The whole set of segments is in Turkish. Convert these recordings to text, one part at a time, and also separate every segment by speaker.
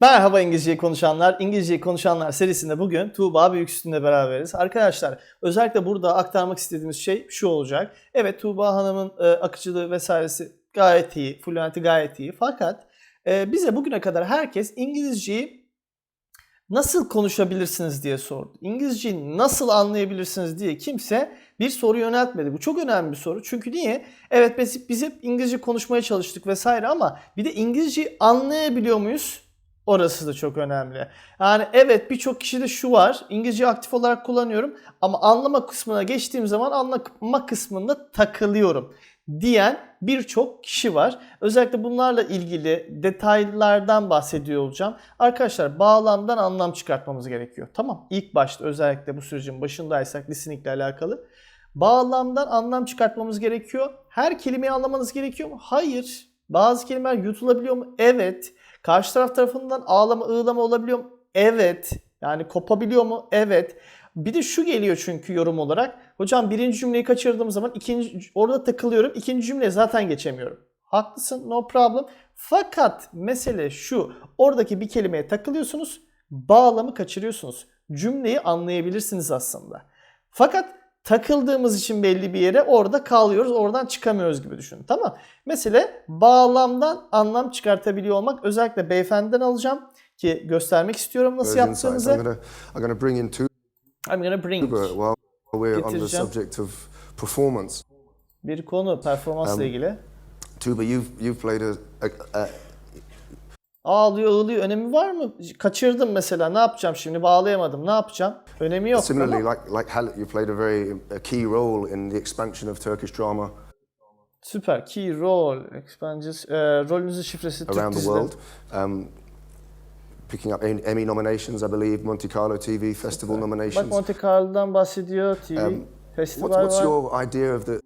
Speaker 1: Merhaba İngilizceyi konuşanlar. İngilizceyi konuşanlar serisinde bugün Tuğba Büyüksütü'nde beraberiz. Arkadaşlar özellikle burada aktarmak istediğimiz şey şu olacak. Evet Tuğba Hanım'ın e, akıcılığı vesairesi gayet iyi, fluenti gayet iyi. Fakat e, bize bugüne kadar herkes İngilizceyi nasıl konuşabilirsiniz diye sordu. İngilizceyi nasıl anlayabilirsiniz diye kimse bir soru yöneltmedi. Bu çok önemli bir soru. Çünkü niye? Evet biz, biz hep İngilizce konuşmaya çalıştık vesaire ama bir de İngilizceyi anlayabiliyor muyuz? Orası da çok önemli. Yani evet birçok kişide şu var. İngilizce aktif olarak kullanıyorum ama anlama kısmına geçtiğim zaman anlama kısmında takılıyorum diyen birçok kişi var. Özellikle bunlarla ilgili detaylardan bahsediyor olacağım. Arkadaşlar bağlamdan anlam çıkartmamız gerekiyor. Tamam. İlk başta özellikle bu sürecin başındaysak listening ile alakalı. Bağlamdan anlam çıkartmamız gerekiyor. Her kelimeyi anlamanız gerekiyor mu? Hayır. Bazı kelimeler yutulabiliyor mu? Evet. Karşı taraf tarafından ağlama, ığlama olabiliyor mu? Evet. Yani kopabiliyor mu? Evet. Bir de şu geliyor çünkü yorum olarak. Hocam birinci cümleyi kaçırdığım zaman ikinci orada takılıyorum. İkinci cümleye zaten geçemiyorum. Haklısın no problem. Fakat mesele şu. Oradaki bir kelimeye takılıyorsunuz. Bağlamı kaçırıyorsunuz. Cümleyi anlayabilirsiniz aslında. Fakat takıldığımız için belli bir yere orada kalıyoruz. Oradan çıkamıyoruz gibi düşünün. Tamam. Mesele bağlamdan anlam çıkartabiliyor olmak. Özellikle beyefendiden alacağım ki göstermek istiyorum nasıl
Speaker 2: insights. I'm
Speaker 1: yaptığınızı.
Speaker 2: gonna I'm gonna bring in Tuba
Speaker 1: I'm gonna bring
Speaker 2: while we're on the subject of performance.
Speaker 1: bir konu performansla ilgili.
Speaker 2: Tuba, you've you've played a, a, a
Speaker 1: Ağlıyor, ağlıyor. Önemi var mı? Kaçırdım mesela. Ne yapacağım şimdi? Bağlayamadım. Ne yapacağım? Önemi yok.
Speaker 2: similarly
Speaker 1: tamam.
Speaker 2: like like Halit, you played a very a key role in the expansion of Turkish drama
Speaker 1: Süper. Key role. Expansions. E, rolünüzün şifresi Türk
Speaker 2: around the
Speaker 1: dizileri.
Speaker 2: world. Um, picking up Em- Emmy nominations, I believe, Monte Carlo TV Festival
Speaker 1: Bak
Speaker 2: nominations.
Speaker 1: Monte Carlo'dan bahsediyor. TV.
Speaker 2: Um,
Speaker 1: festival
Speaker 2: What, what's
Speaker 1: var.
Speaker 2: your idea of the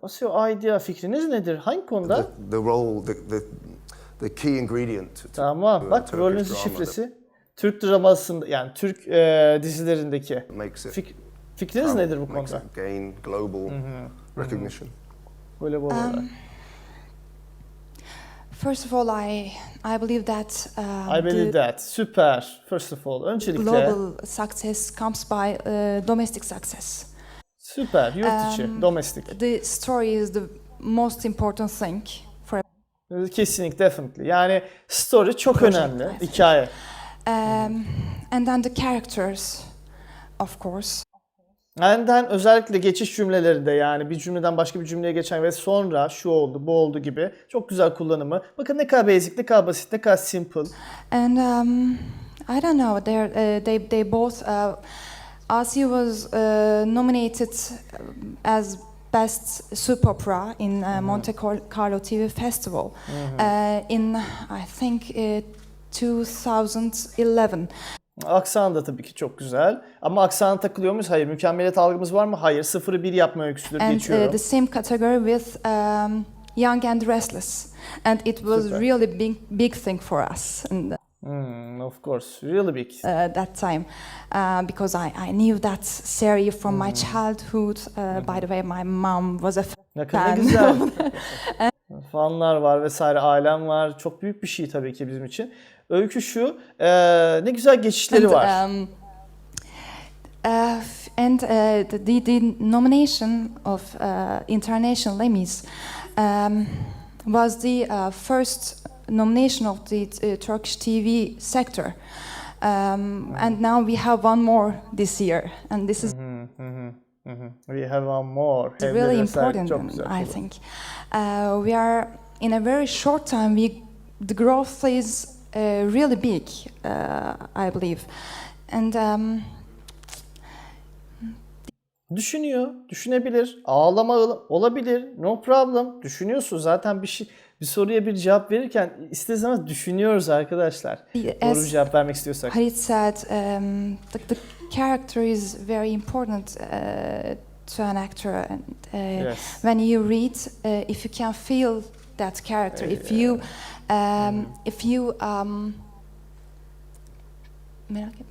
Speaker 1: What's your idea? Fikriniz nedir? Hangi konuda?
Speaker 2: the, the role, the, the the key ingredient to,
Speaker 1: Tamam. Bak
Speaker 2: Turkish
Speaker 1: rolünüzün şifresi. Türk dramasında yani Türk e, dizilerindeki.
Speaker 2: makes it
Speaker 1: Fik, fikriniz nedir bu
Speaker 2: makes
Speaker 1: konuda?
Speaker 2: it gain global recognition.
Speaker 1: Böyle bu olarak.
Speaker 3: First of all, I I believe that um,
Speaker 1: I believe that. Süper. First of all. Öncelikle
Speaker 3: global success comes by uh, domestic success.
Speaker 1: süper. Yurt içi.
Speaker 3: Um,
Speaker 1: domestic.
Speaker 3: The story is the most important thing
Speaker 1: Kesinlikle, definitely. Yani story çok
Speaker 3: Project,
Speaker 1: önemli. Hikaye.
Speaker 3: um, and then the characters, of course.
Speaker 1: Enden özellikle geçiş cümlelerinde yani bir cümleden başka bir cümleye geçen ve sonra şu oldu, bu oldu gibi çok güzel kullanımı. Bakın ne kadar basic, ne kadar basit, ne kadar simple.
Speaker 3: And um, I don't know, they're, uh, they they both. Uh, Asi was uh, nominated as best soap opera in uh, Monte Car- Carlo TV Festival uh, in I think uh, 2011.
Speaker 1: Aksan da tabii ki çok güzel. Ama aksana takılıyor muyuz? Hayır. Mükemmeliyet algımız var mı? Hayır. Sıfırı bir yapma öyküsüdür.
Speaker 3: and uh,
Speaker 1: Geçiyorum.
Speaker 3: the same category with um, Young and Restless, and it was
Speaker 1: Super.
Speaker 3: really big big thing for us and,
Speaker 1: Hmm, of course. Really big.
Speaker 3: uh, that time uh, because I, I knew that series from
Speaker 1: Hmm.
Speaker 3: my childhood. Uh, By the way, my mom was a
Speaker 1: Ne kadar
Speaker 3: fan.
Speaker 1: güzel. Fanlar var vesaire, ailem var. Çok büyük bir şey tabii ki bizim için. Öykü şu, eee, ne güzel geçişleri
Speaker 3: and,
Speaker 1: var.
Speaker 3: um, uh, f- and uh, the, the, the nomination of uh, international Emmys um, was the uh, first nomination of the uh, Turkish TV sector. Um, and now we have one more this year, and this is
Speaker 1: Hı hı, hı hı. We have one more. Hem de
Speaker 3: really important. I think. Uh, we are in a very short time. We the growth is uh, really big, uh, I believe, and. Um,
Speaker 1: Düşünüyor, düşünebilir. Ağlama ağla- olabilir. No problem. Düşünüyorsun zaten bir şey bir soruya bir cevap verirken isterseniz düşünüyoruz arkadaşlar. Doğru bir
Speaker 3: as
Speaker 1: cevap vermek istiyorsak.
Speaker 3: Harit said, um, the, the character is very important uh, to an actor, and uh,
Speaker 1: Yes.
Speaker 3: when you read, uh, if you can feel that character, if you, um, if you, um, merak etme.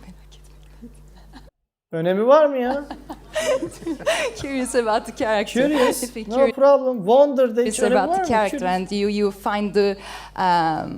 Speaker 3: Merak etme.
Speaker 1: Önemi var mı ya?
Speaker 3: Curious about the character.
Speaker 1: Curious.
Speaker 3: If you're
Speaker 1: No
Speaker 3: curious
Speaker 1: problem. Wonder da hiç önemi
Speaker 3: about the
Speaker 1: mı?
Speaker 3: character,
Speaker 1: Curious.
Speaker 3: and you you find the um,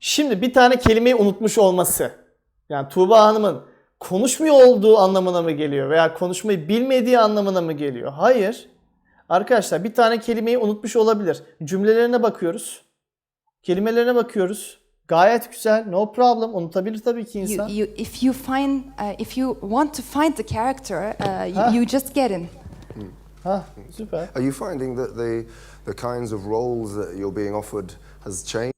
Speaker 1: Şimdi bir tane kelimeyi unutmuş olması. Yani Tuğba Hanım'ın konuşmuyor olduğu anlamına mı geliyor veya konuşmayı bilmediği anlamına mı geliyor? Hayır. Arkadaşlar bir tane kelimeyi unutmuş olabilir. Cümlelerine bakıyoruz. Kelimelerine bakıyoruz. Gayet güzel. No problem. Unutabilir tabii ki insan.
Speaker 3: you, if you find, uh, if you want to find the character, uh, you, you just get in.
Speaker 1: Ha, süper.
Speaker 2: Are you finding that the, the kinds of roles that you're being offered has changed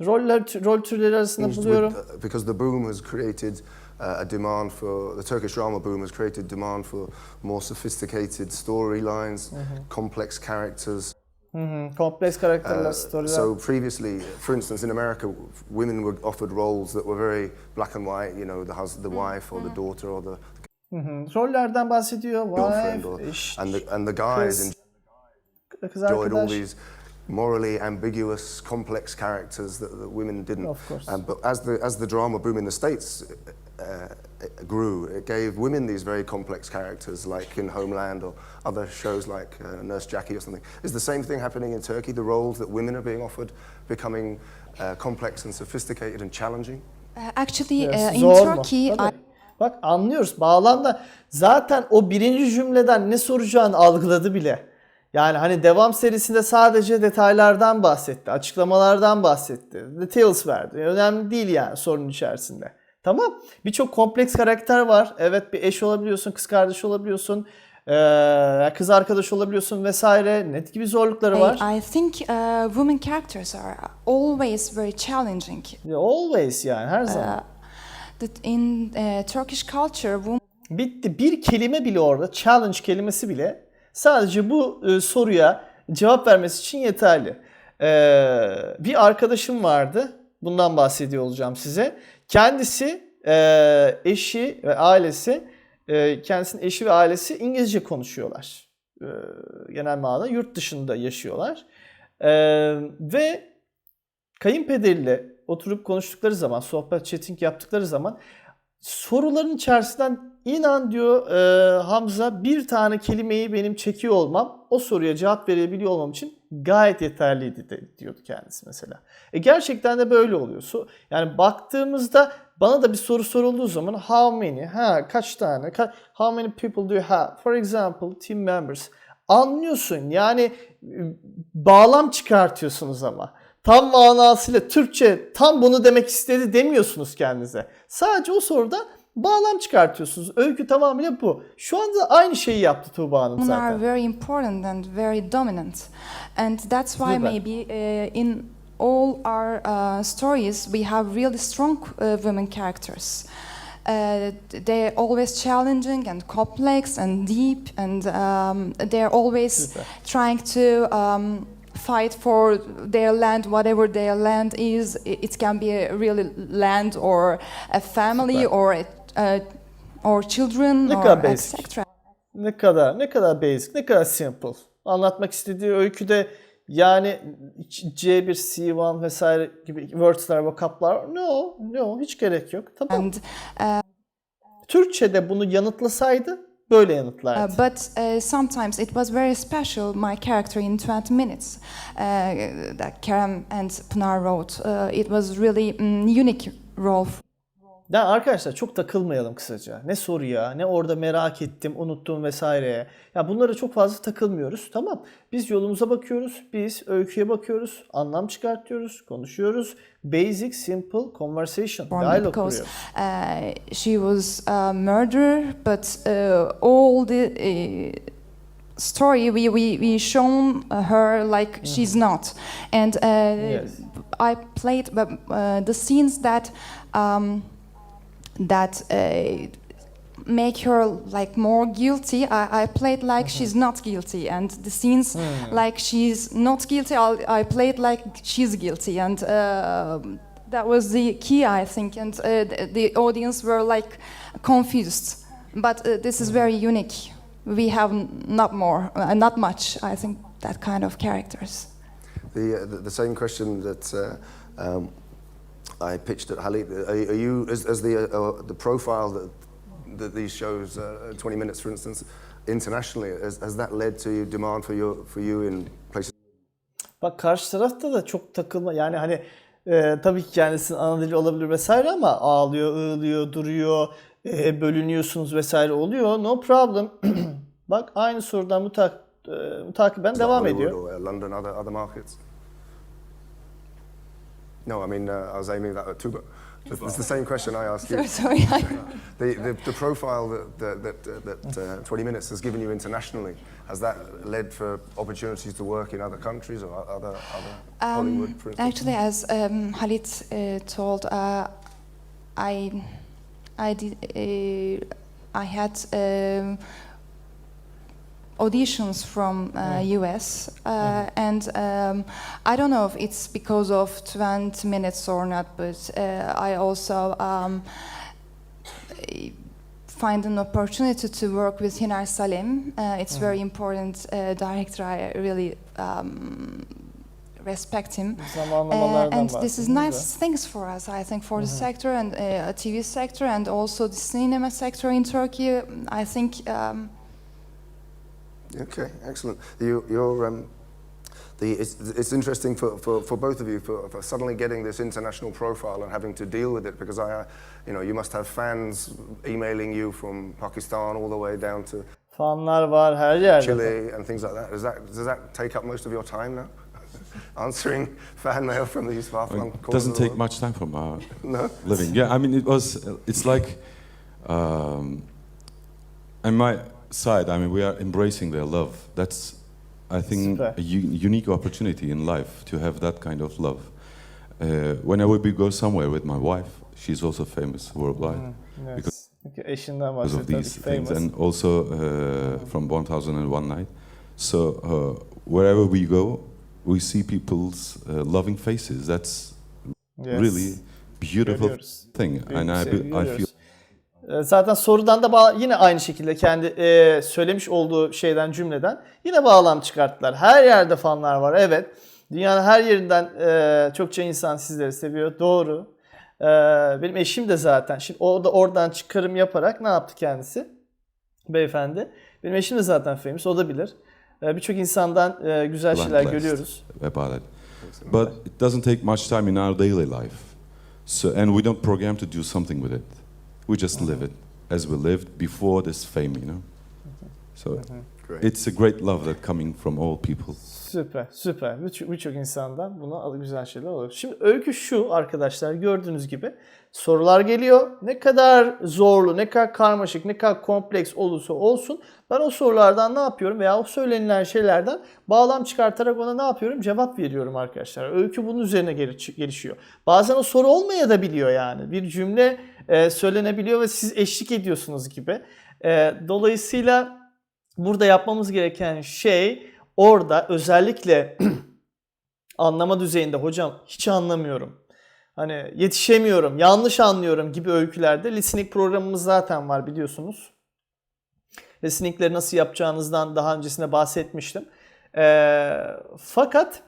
Speaker 1: Roller, rol türleri arasında
Speaker 2: with-
Speaker 1: buluyorum.
Speaker 2: uh, because the boom has created uh, a demand for, the Turkish drama boom has created demand for more sophisticated storylines, complex characters.
Speaker 1: Hı hı. Kompleks karakterler,
Speaker 2: Uh,
Speaker 1: storyler.
Speaker 2: so previously, for instance, in America, women were offered roles that were very black and white. You know, the husband, the wife, or the daughter, or the
Speaker 1: Hı hı. Rollerden bahsediyor.
Speaker 2: girlfriend, or, and the and the guys
Speaker 1: kız, kız
Speaker 2: enjoyed all these morally ambiguous, complex characters that, that women didn't.
Speaker 1: Of course.
Speaker 2: Um, but as the as the drama boom in the states uh, it grew, it gave women these very complex characters, like in Homeland or other shows like uh, Nurse Jackie or something. Is the same thing happening in Turkey? The roles that women are being offered becoming uh, complex and sophisticated and challenging.
Speaker 3: Uh, actually,
Speaker 1: Yes,
Speaker 3: uh, in? Turkey, I.
Speaker 1: Bak anlıyoruz. Bağlamda zaten o birinci cümleden ne soracağını algıladı bile. Yani hani devam serisinde sadece detaylardan bahsetti, açıklamalardan bahsetti, details verdi. Önemli değil yani sorunun içerisinde. Tamam. Birçok kompleks karakter var. Evet bir eş olabiliyorsun, kız kardeş olabiliyorsun, eee, kız arkadaş olabiliyorsun vesaire. Net gibi zorlukları var.
Speaker 3: I, I think uh, women characters are always very challenging.
Speaker 1: Always yani her zaman.
Speaker 3: Uh, that in uh, Turkish culture, women
Speaker 1: Bitti. Bir kelime bile orada, challenge kelimesi bile sadece bu e, soruya cevap vermesi için yeterli. Ee, bir arkadaşım vardı. Bundan bahsediyor olacağım size. Kendisi, e, eşi ve ailesi, e, kendisinin eşi ve ailesi İngilizce konuşuyorlar. E, genel manada yurt dışında yaşıyorlar. E, ve kayınpederiyle oturup konuştukları zaman, sohbet, chatting yaptıkları zaman soruların içerisinden inan diyor e, Hamza bir tane kelimeyi benim çekiyor olmam o soruya cevap verebiliyor olmam için gayet yeterliydi de, diyordu kendisi mesela. E gerçekten de böyle oluyor. So, yani baktığımızda bana da bir soru sorulduğu zaman how many, ha kaç tane, ka- how many people do you have? For example, team members. Anlıyorsun yani e, bağlam çıkartıyorsunuz ama. Tam manasıyla Türkçe tam bunu demek istedi demiyorsunuz kendinize. Sadece o soruda bağlam çıkartıyorsunuz. Öykü tamamıyla bu. Şu anda aynı şeyi yaptı Tuğba Hanım
Speaker 3: women are
Speaker 1: zaten.
Speaker 3: very important and very dominant, and that's why
Speaker 1: Super.
Speaker 3: maybe uh, in all our uh, stories we have really strong uh, women characters. Uh, they're always challenging and complex and deep, and um, they're always
Speaker 1: Super.
Speaker 3: trying to um, fight for their land, whatever their land is. It, it can be a really land or a family
Speaker 1: Super.
Speaker 3: or a, uh, or children
Speaker 1: Ne
Speaker 3: or
Speaker 1: basic.
Speaker 3: etc.
Speaker 1: Ne kadar ne kadar basic, ne kadar simple. Anlatmak istediği öyküde yani C1, C1 vesaire gibi words'ler, vocab'lar no, no hiç gerek yok. Tamam.
Speaker 3: And uh,
Speaker 1: Türkçe'de bunu yanıtlasaydı böyle
Speaker 3: Uh,
Speaker 1: yanıtlardı.
Speaker 3: but uh, sometimes it was very special, my character in 20 minutes uh, that Kerem and Pınar wrote. Uh, it was really mm, unique role.
Speaker 1: Ya arkadaşlar çok takılmayalım kısaca. Ne soruya, ne orada merak ettim, unuttum vesaireye. Ya bunlara çok fazla takılmıyoruz. Tamam. Biz yolumuza bakıyoruz. Biz öyküye bakıyoruz. Anlam çıkartıyoruz. Konuşuyoruz. Basic, simple conversation.
Speaker 3: for me
Speaker 1: Dialog
Speaker 3: because
Speaker 1: kuruyoruz.
Speaker 3: uh, she was a murderer, but uh, all the uh, story we, we, we shown her like she's not. And uh,
Speaker 1: Yes.
Speaker 3: I played but, uh, the scenes that um, that uh, make her like more guilty. I, I played like she's not guilty, and the scenes like she's not guilty. I, I played like she's guilty, and uh, that was the key, I think. And uh, the, the audience were like confused. But uh, this is very unique. We have not more, uh, not much. I think that kind of characters.
Speaker 2: The, uh, the, the same question that uh, um, I pitched at Halit. Are, are you, as, as the, uh, the profile that, that these shows, uh, 20 minutes for instance, internationally, has, has that led to demand for, your, for you in places?
Speaker 1: Bak karşı tarafta da çok takılma yani hani Ee, tabii ki kendisinin ana dili olabilir vesaire ama ağlıyor, ağlıyor, duruyor, e, bölünüyorsunuz vesaire oluyor. No problem. Bak aynı sorudan mutak, e, mutakiben devam ediyor.
Speaker 2: Or uh, London, other, other markets? No, I mean, uh, I was aiming that at Tuba. It's it's the same question I asked you.
Speaker 3: Sorry.
Speaker 2: The, the, the profile that, that, that, uh, that uh, 20 Minutes has given you internationally, has that led for opportunities to work in other countries or o- other, other Hollywood, for instance?
Speaker 3: Actually, as um, Halit uh, told, uh, I, I did, uh, I had um, auditions from uh, US, uh, and um, I don't know if it's because of 20 minutes or not, but uh, I also um, find an opportunity to work with Hinar Salim. Uh, it's very important uh, director. I really um, respect him. Uh,
Speaker 1: Zamanlamalardan
Speaker 3: and this is nice things for us, I think, for the sector and uh, TV sector and also the cinema sector in Turkey. I think um,
Speaker 2: Okay, excellent. You, you're, um, the, it's, it's interesting for, for, for both of you for, for suddenly getting this international profile and having to deal with it because I, uh, you know, you must have fans emailing you from Pakistan all the way down to
Speaker 1: Fanlar var her yerde.
Speaker 2: Chile and things like that. Does that, does that take up most of your time now? Answering fan mail from these far-flung
Speaker 4: mean, it doesn't take much time from our
Speaker 2: No?
Speaker 4: living. Yeah, I mean, it was. It's like, um, on my side, I mean, we are embracing their love. That's, I think,
Speaker 1: Super.
Speaker 4: a u- unique opportunity in life to have that kind of love. Uh, whenever we go somewhere with my wife, she's also famous worldwide
Speaker 1: Evet.
Speaker 4: Because- because of these things,
Speaker 1: famous.
Speaker 4: and also uh, from 1001 Night. So uh, wherever we go, we see people's uh, loving faces. That's
Speaker 1: Yes.
Speaker 4: really beautiful thing, and I, be- I feel
Speaker 1: Zaten sorudan da yine aynı şekilde kendi e, söylemiş olduğu şeyden cümleden yine bağlam çıkarttılar. Her yerde fanlar var evet. Dünyanın her yerinden e, çokça insan sizleri seviyor. Doğru. E, benim eşim de zaten. Şimdi o da oradan çıkarım yaparak ne yaptı kendisi? Beyefendi. Benim eşim de zaten famous. O da bilir. E, Birçok insandan e, güzel şeyler görüyoruz.
Speaker 4: about it. But it doesn't take much time in our daily life. So, and we don't program to do something with it. We just live it as we lived before this fame, you know. So mm-hmm.
Speaker 2: Great.
Speaker 4: it's a great love that coming from all people.
Speaker 1: Süper, süper. Birçok birçok insandan buna güzel şeyler oluyor. Şimdi öykü şu arkadaşlar gördüğünüz gibi sorular geliyor. Ne kadar zorlu, ne kadar karmaşık, ne kadar kompleks olursa olsun ben o sorulardan ne yapıyorum veya o söylenilen şeylerden bağlam çıkartarak ona ne yapıyorum? Cevap veriyorum arkadaşlar. Öykü bunun üzerine geliş- gelişiyor. Bazen o soru olmaya da biliyor yani. Bir cümle e, söylenebiliyor ve siz eşlik ediyorsunuz gibi. E, dolayısıyla burada yapmamız gereken şey orada özellikle anlama düzeyinde hocam hiç anlamıyorum. Hani yetişemiyorum, yanlış anlıyorum gibi öykülerde listening programımız zaten var biliyorsunuz. Listeningleri nasıl yapacağınızdan daha öncesinde bahsetmiştim. Ee, fakat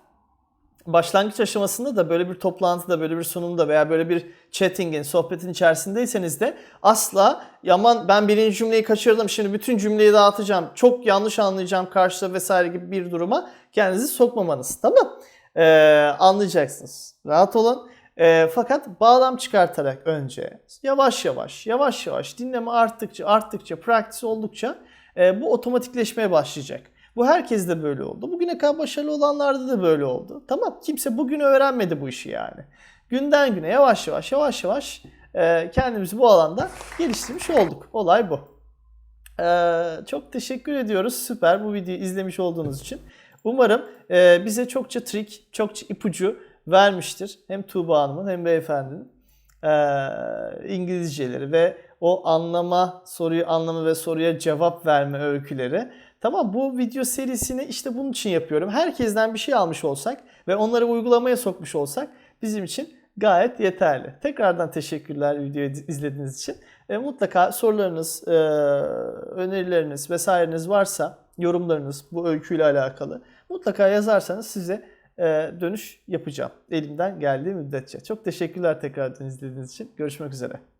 Speaker 1: başlangıç aşamasında da böyle bir toplantıda, böyle bir sunumda veya böyle bir chattingin, sohbetin içerisindeyseniz de asla yaman ben birinci cümleyi kaçırdım şimdi bütün cümleyi dağıtacağım, çok yanlış anlayacağım karşıda vesaire gibi bir duruma kendinizi sokmamanız. Tamam Ee, Anlayacaksınız. Rahat olun. Ee, fakat bağlam çıkartarak önce yavaş yavaş, yavaş yavaş dinleme arttıkça, arttıkça, practice oldukça e, bu otomatikleşmeye başlayacak. Bu herkes de böyle oldu. Bugüne kadar başarılı olanlarda da böyle oldu. Tamam kimse bugün öğrenmedi bu işi yani. Günden güne yavaş yavaş yavaş yavaş e, kendimizi bu alanda geliştirmiş olduk. Olay bu. Ee, çok teşekkür ediyoruz. Süper bu videoyu izlemiş olduğunuz için. Umarım e, bize çokça trik, çokça ipucu vermiştir. Hem Tuğba Hanım'ın hem beyefendinin e, İngilizceleri ve o anlama, soruyu anlama ve soruya cevap verme öyküleri. Tamam bu video serisini işte bunun için yapıyorum. Herkesten bir şey almış olsak ve onları uygulamaya sokmuş olsak bizim için gayet yeterli. Tekrardan teşekkürler videoyu izlediğiniz için. E, mutlaka sorularınız, e, önerileriniz vesaireniz varsa, yorumlarınız bu öyküyle alakalı mutlaka yazarsanız size e, dönüş yapacağım. Elimden geldiği müddetçe. Çok teşekkürler tekrardan izlediğiniz için. Görüşmek üzere.